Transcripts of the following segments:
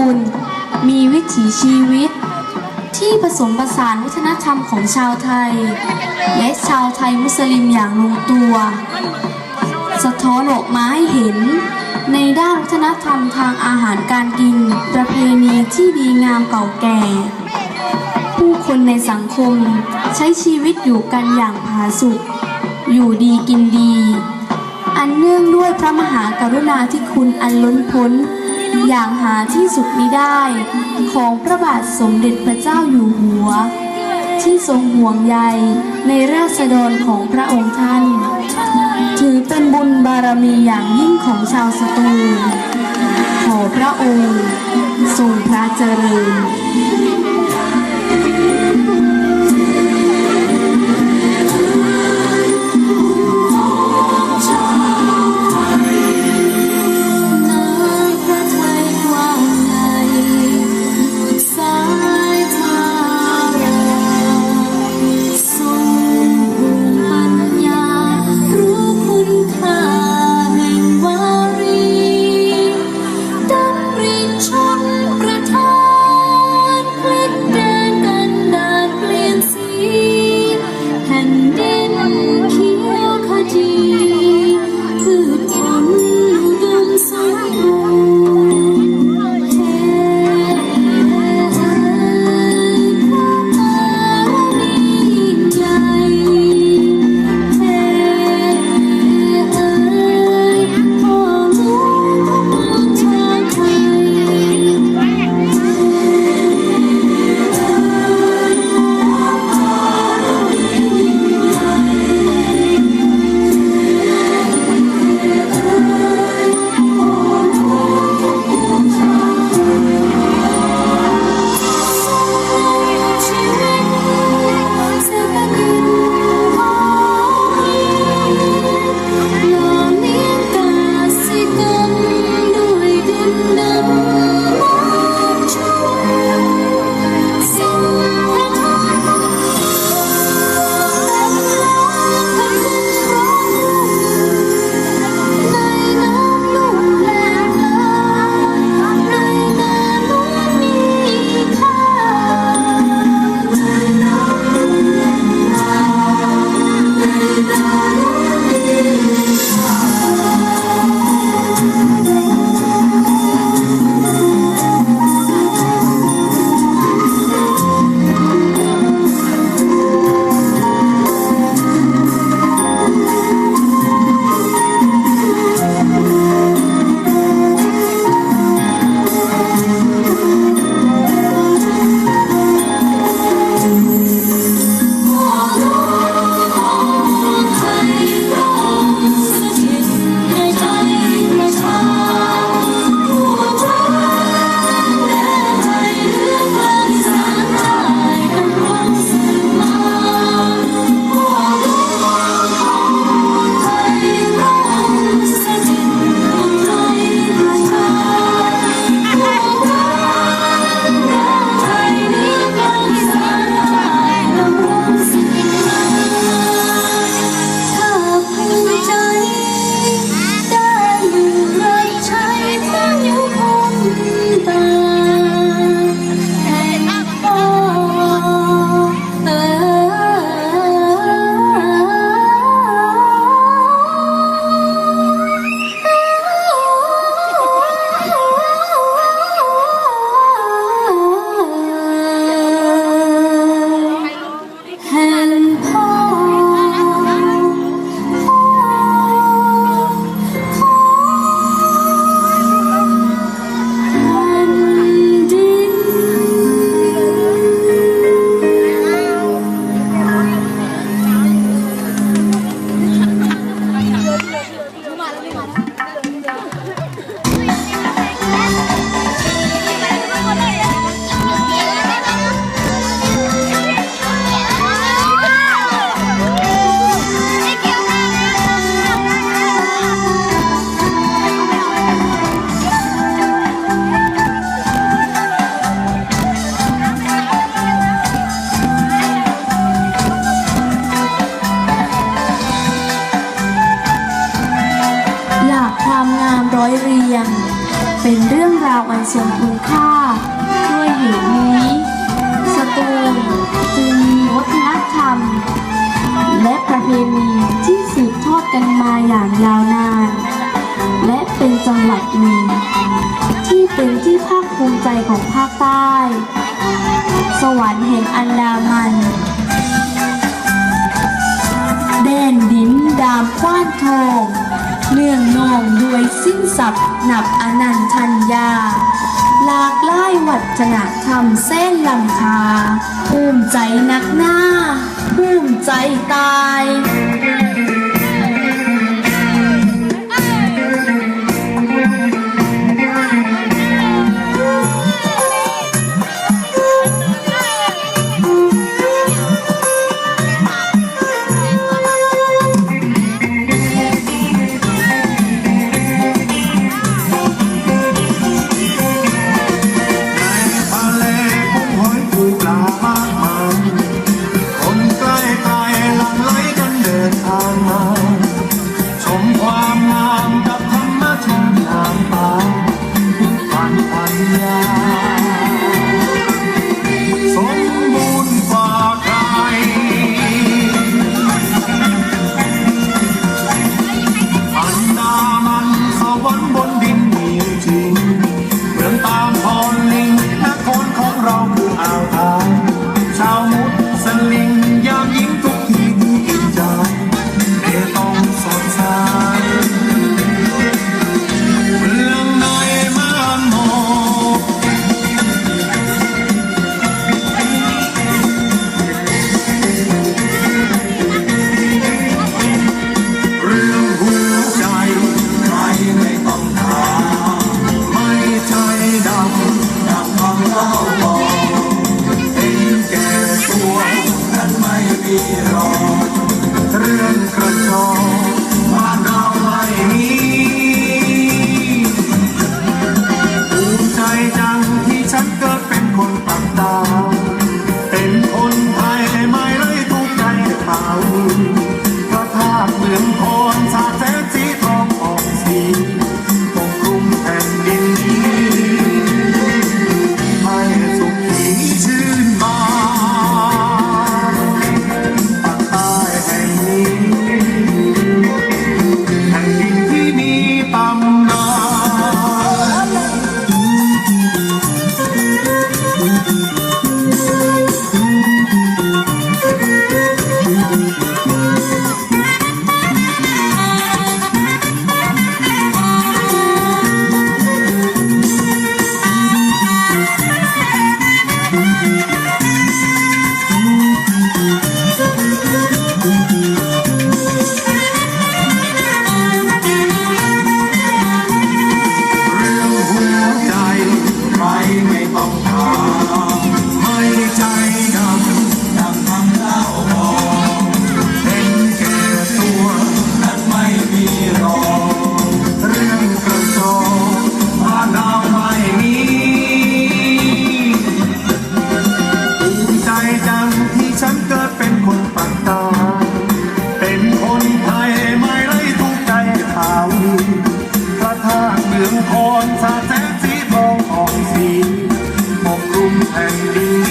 ชาวสตูลมีวิถีชีวิต ที่ผสมผสานวัฒนธรรมของชาวไทย และชาวไทยมุสลิมอย่างลงตัว สะท้อนออกมาให้เห็น ในด้านวัฒนธรรมทางอาหารการกิน ประเพณีที่ดีงามเก่าแก่ ผู้คนในสังคมใช้ชีวิตอยู่กันอย่างผาสุกอยู่ดีกินดี อันเนื่องด้วยพระมหากรุณาธิคุณอันล้นพ้น อย่างหาที่สุดมิได้ของพระบาทสมเด็จพระเจ้าอยู่หัว ที่ทรงห่วงใยในราษฎรของพระองค์ท่าน ถือเป็นบุญบารมีอย่างยิ่งของชาวสตูลขอพระองค์ทรงพระเจริญ วันทรงคุณค่า ด้วยเหตุนี้สตูลจึงมีวัฒนธรรม และประเพณีที่สืบทอดกันมาอย่างยาวนาน และเป็นจังหวัดหนึ่งที่เป็นที่ภาคภูมิใจของภาคใต้ สวรรค์แห่งอันดามันแดนดินดามคว้านทอง เนื่องนองด้วยสิ้นศัพท์นับอนันทัญญา หลากไลายวัฒนธรรมเส้นลำคา ภูมิใจนักหน้า ภูมิใจตาย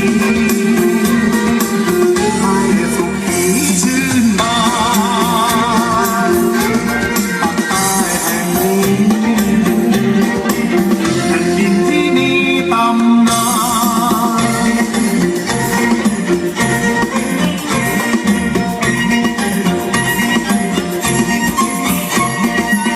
you.